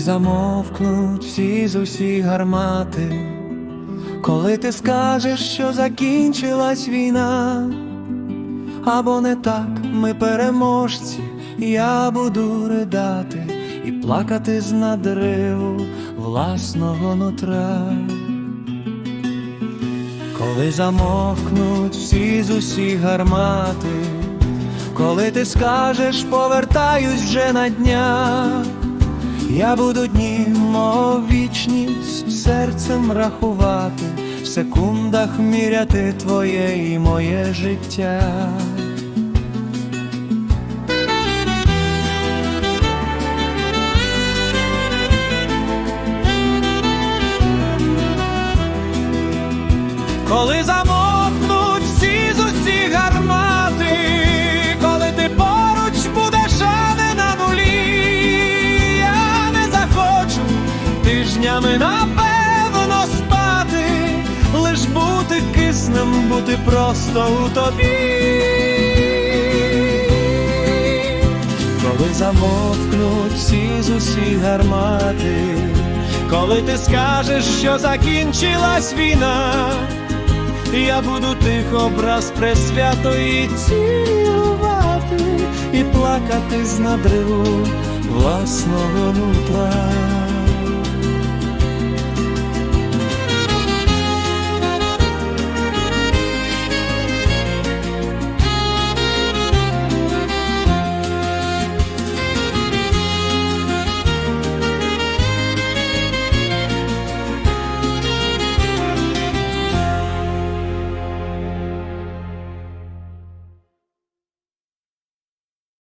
замовкнуть всі з усіх гармати, коли ти скажеш, що закінчилась війна, або не так ми переможці, я буду ридати і плакати з надриву власного нутра. Коли замовкнуть всі з усіх гармати, коли ти скажеш, повертаюсь вже на днях, я буду дні, мов вічність, серцем рахувати, в секундах міряти твоє і моє життя. Коли замовкнуть тижнями напевно спати, лиш бути киснем, бути просто у тобі. Коли замовкнуть всі з усіх гармати, коли ти скажеш, що закінчилась війна, я буду тих образ пресвятої цілувати і плакати з надриву власного нутра.